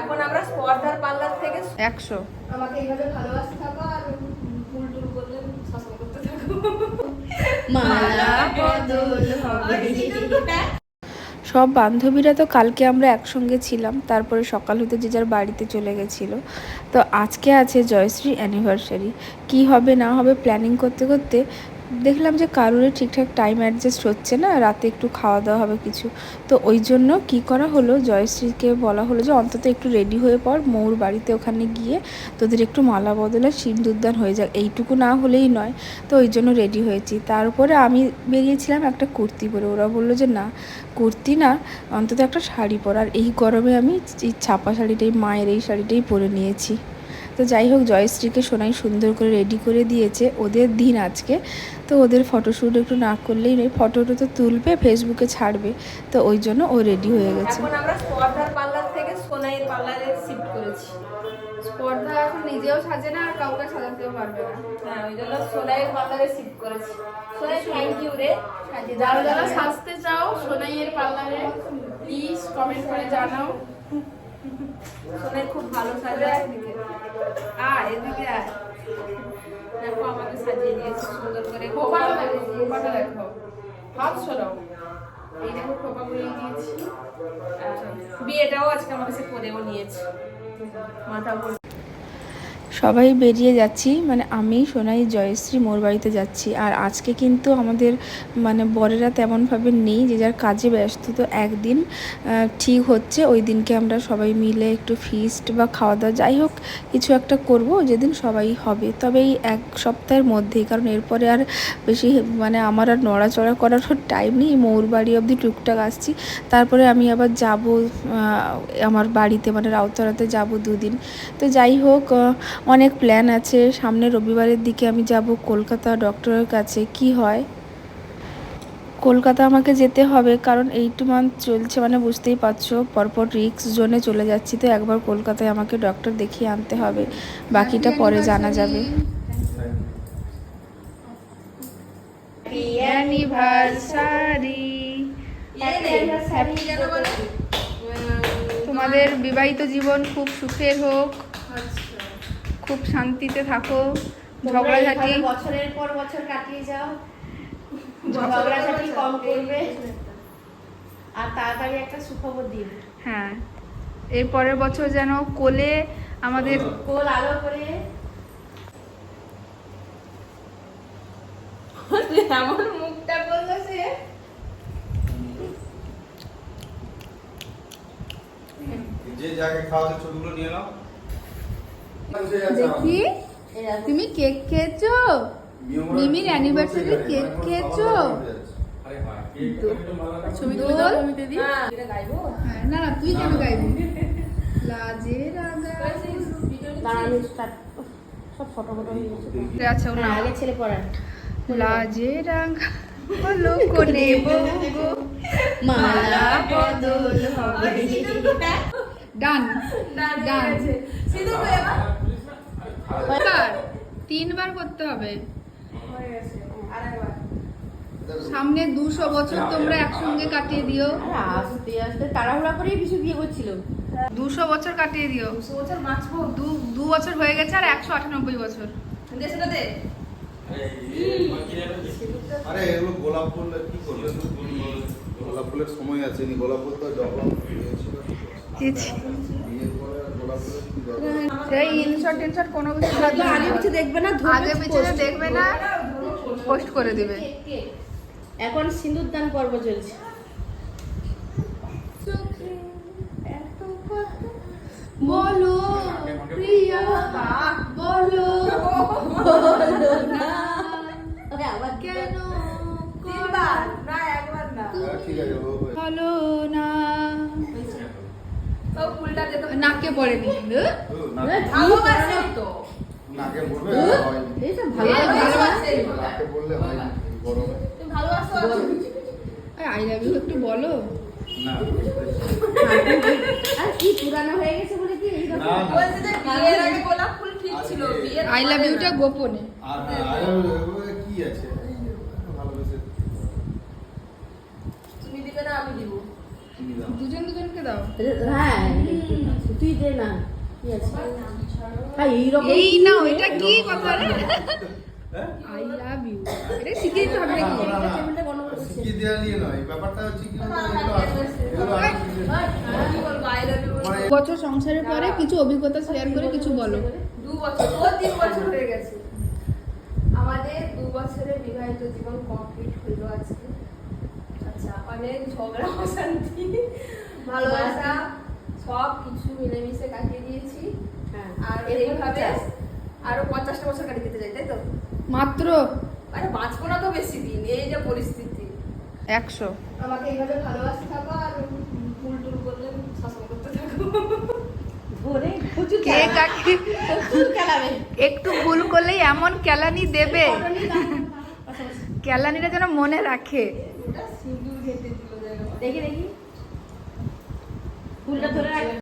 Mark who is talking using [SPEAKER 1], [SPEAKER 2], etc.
[SPEAKER 1] এখন আমরা স্পর্ধার পার্লার থেকে
[SPEAKER 2] একশো।
[SPEAKER 1] আমাকে এইভাবে ভালোবাসতে থাকো আর ফুল টুল করলে শাসন করতে থাকো।
[SPEAKER 3] মালা বদল হবে।
[SPEAKER 2] সব বান্ধবীরা তো কালকে আমরা একসঙ্গে ছিলাম তারপরে সকাল হতে যে যার বাড়িতে চলে গেছিল। তো আজকে আছে জয়শ্রী অ্যানিভার্সারি কি হবে না হবে প্ল্যানিং করতে করতে দেখলাম যে কারোরই ঠিকঠাক টাইম অ্যাডজাস্ট হচ্ছে না, রাতে একটু খাওয়া দাওয়া হবে কিছু। তো ওই জন্য কি করা হলো? জয়শ্রীকে বলা হলো যে, অন্তত একটু রেডি হয়ে পর মৌর বাড়িতে ওখানে গিয়ে তোদের একটু মালা বদলে সিন্দুরদান হয়ে যাক। এইটুকু না হলেই নয়, তো ওই জন্য রেডি হয়েছি। তারপরে আমি বেরিয়েছিলাম একটা কুর্তি পরে। ওরা বলল যে, না, কুর্তি না, অন্তত একটা শাড়ি পর। আর এই গরমে আমি ছাপা শাড়িটাই, মায়ের এই শাড়িটাই পরে নিয়েছি। তো যাই হোক জয়শ্রীকে সোনাই সুন্দর করে রেডি করে দিয়েছে ওদের দিন আজকে। তো ওদের ফটোশ্যুট একটু না করলেই নয় ফটোটা তো তুলবে ফেসবুকে ছাড়বে। তো ওই জন্য ও রেডি হয়ে গেছে।
[SPEAKER 1] এখন আমরা স্পর্ধার পার্লার থেকে সোনাইয়ের পার্লারে শিফট করেছি।
[SPEAKER 3] স্পর্ধা এখন নিজেও সাজে না আর কাউকে সাজাতেও পারবে না।
[SPEAKER 1] হ্যাঁ ওই জন্য সোনাইয়ের পার্লারে শিফট করেছি। সোনাই থ্যাংক ইউ রে।
[SPEAKER 3] যারা যারা সাজতে চাও সোনাইয়ের পার্লারে প্লিজ কমেন্ট করে জানাও।
[SPEAKER 1] সোনাই খুব ভালো সাজে আয় এদিকে আয়। দেখো, আমাকে সাজিয়ে দিয়েছে সুন্দর করে।
[SPEAKER 3] খোপাটা দেখো খোপাটা দেখো। হাত সরাও। এই দেখো খোপা করে দিয়েছি
[SPEAKER 1] বিয়েটাও আজকে আমার কাছে করেও নিয়েছে। মাথা
[SPEAKER 2] সবাই বেরিয়ে যাচ্ছি। মানে আমি, সোনাই, জয়শ্রী মোর বাড়িতে যাচ্ছি। আর আজকে কিন্তু আমাদের মানে বরেরা তেমনভাবে নেই, যে যার কাজে ব্যস্ত। তো একদিন ঠিক হচ্ছে, ওই দিনকে আমরা সবাই মিলে একটু ফিস্ট বা খাওয়া দাওয়া যাই হোক, কিছু একটা করব, যেদিন সবাই হবে। তবে এই এক সপ্তাহের মধ্যেই, কারণ এরপরে আর বেশি মানে আমার আর নড়াচড়া করার টাইম নেই মৌর বাড়ি অবধি টুকটাক আসছি। তারপরে আমি আবার যাব আমার বাড়িতে মানে রাউতারাতে যাব দুদিন। তো যাই হোক অনেক প্ল্যান আছে। সামনে রবিবারের দিকে আমি যাব কলকাতা ডক্টরের কাছে। কি হয়? কলকাতা আমাকে যেতে হবে কারণ এই টু মান্থ চলছে মানে বুঝতেই পারছ পরপর রিক্স জোনে চলে যাচ্ছি। তো একবার কলকাতায় আমাকে ডক্টর দেখিয়ে আনতে হবে। বাকিটা পরে জানা যাবে। অ্যানিভার্সারি তোমাদের বিবাহিত জীবন খুব সুখের হোক। খুব শান্তিতে থাকো ঝগড়াঝাটি।
[SPEAKER 3] বছরের পর বছর কাটিয়ে যাও। ঝগড়াঝাটি কম করবে। আর তাড়াতাড়ি একটা সুখবর দিবে
[SPEAKER 2] হ্যাঁ। এর পরের বছর যেন কোলে আমাদের
[SPEAKER 3] কোল আলো করে।
[SPEAKER 1] এমন মুখটা করল সে
[SPEAKER 4] যে যাকে খাওয়াতে ছবিগুলো নিয়ে নাও।
[SPEAKER 2] দেখি তুমি কেক খেয়েছো? মিমির অ্যানিভার্সারি কেক খেয়েছো?
[SPEAKER 1] হ্যাঁ
[SPEAKER 2] না না তুই কেন গাইবি? লাজে আচ্ছা লাজে রাঙা হলো বউ
[SPEAKER 3] মালা বদল হবে।
[SPEAKER 2] ডান ডান।
[SPEAKER 1] সিধু
[SPEAKER 2] তিনবার তিনবার করতে হবে। সামনে দুশো বছর তোমরা একসঙ্গে কাটিয়ে দিও।
[SPEAKER 3] আরে আস্তে আস্তে তাড়াহুড়া করেই বিশু বিয়ে করছিল।
[SPEAKER 2] দুশো বছর কাটিয়ে দিও।
[SPEAKER 1] দুশো বছর বাঁচবো।
[SPEAKER 2] দু দু বছর হয়ে গেছে আর একশো আটানব্বই বছর।
[SPEAKER 1] দে
[SPEAKER 4] আরে এগুলো গোলাপ ফুল কি করবে? গোলাপ ফুলের সময় আছে নি গোলাপ ফুল তো যখন
[SPEAKER 2] সেই ইনশট কোনো কিছু
[SPEAKER 3] আগে পিছু দেখবে না
[SPEAKER 2] আগে পিছে দেখবে না পোস্ট করে দিবে।
[SPEAKER 3] এখন সিঁদুরদান পর্ব চলছে।
[SPEAKER 2] বলো প্রিয়া বলো। বলো। নাকে পড়েনি কিন্তু
[SPEAKER 4] ও,
[SPEAKER 1] তো।
[SPEAKER 4] নাকে পড়বে? হয়নি।
[SPEAKER 3] এইসব
[SPEAKER 1] ভালো
[SPEAKER 3] ভালো
[SPEAKER 4] নাকে পড়লে হয়নি গরমে।
[SPEAKER 1] তুমি ভালোবাসো
[SPEAKER 2] আই লাভ ইউ একটু বলো।
[SPEAKER 4] না
[SPEAKER 3] আর কি পুরানো হয়ে গেছে বলে কি? এইরকম
[SPEAKER 4] না, না।
[SPEAKER 1] বলছে যে বিয়ের আগে গোলাপ ফুল ঠিক ছিল বিয়ের
[SPEAKER 2] আই লাভ ইউটা গোপনে।
[SPEAKER 4] আর আর ওগুলো কি আছে? এই
[SPEAKER 1] তুমি দিবে না আমি দিব।
[SPEAKER 2] দুজন দুজনকে দাও।
[SPEAKER 3] হ্যাঁ। তুই
[SPEAKER 5] এই না এটা কি কথা রে
[SPEAKER 4] হ্যাঁ?
[SPEAKER 5] আই লাভ ইউ এটা শিখে দিতে হবে নাকি
[SPEAKER 4] দেওয়া নিয়ে নয় ব্যাপারটা হচ্ছে কি
[SPEAKER 1] আই লাভ ইউ
[SPEAKER 4] মানে
[SPEAKER 5] বছর সংসারের পরে কিছু অভিজ্ঞতা শেয়ার করে কিছু বলো।
[SPEAKER 1] দু বছর ও তিন বছর হয়ে গেছে। আমাদের দু বছরের বিবাহিত জীবন কমপ্লিট হইল আজকে। আচ্ছা অনেক ঝগড়া অশান্তি ভালোবাসা। সব কিছু মিলেমিশে কাটিয়ে দিয়েছি। আর এইভাবে আরও পঞ্চাশটা বছর কাটিয়ে দিতে চাই তাই তো?
[SPEAKER 5] মাত্র?
[SPEAKER 1] আরে বাঁচবো না তো বেশি দিন এই যে পরিস্থিতি।
[SPEAKER 5] একশো।
[SPEAKER 1] আমাকে এইভাবে ভালোবাসতে থাকো আর ফুল টুল করলে শাসন করতে থাকো।
[SPEAKER 5] একটু ভুল করলেই এমন কেলানি দেবে। কেলানিটা যেন মনে রাখে।
[SPEAKER 3] দেখি দেখি। ফুলটা ধরে রাখ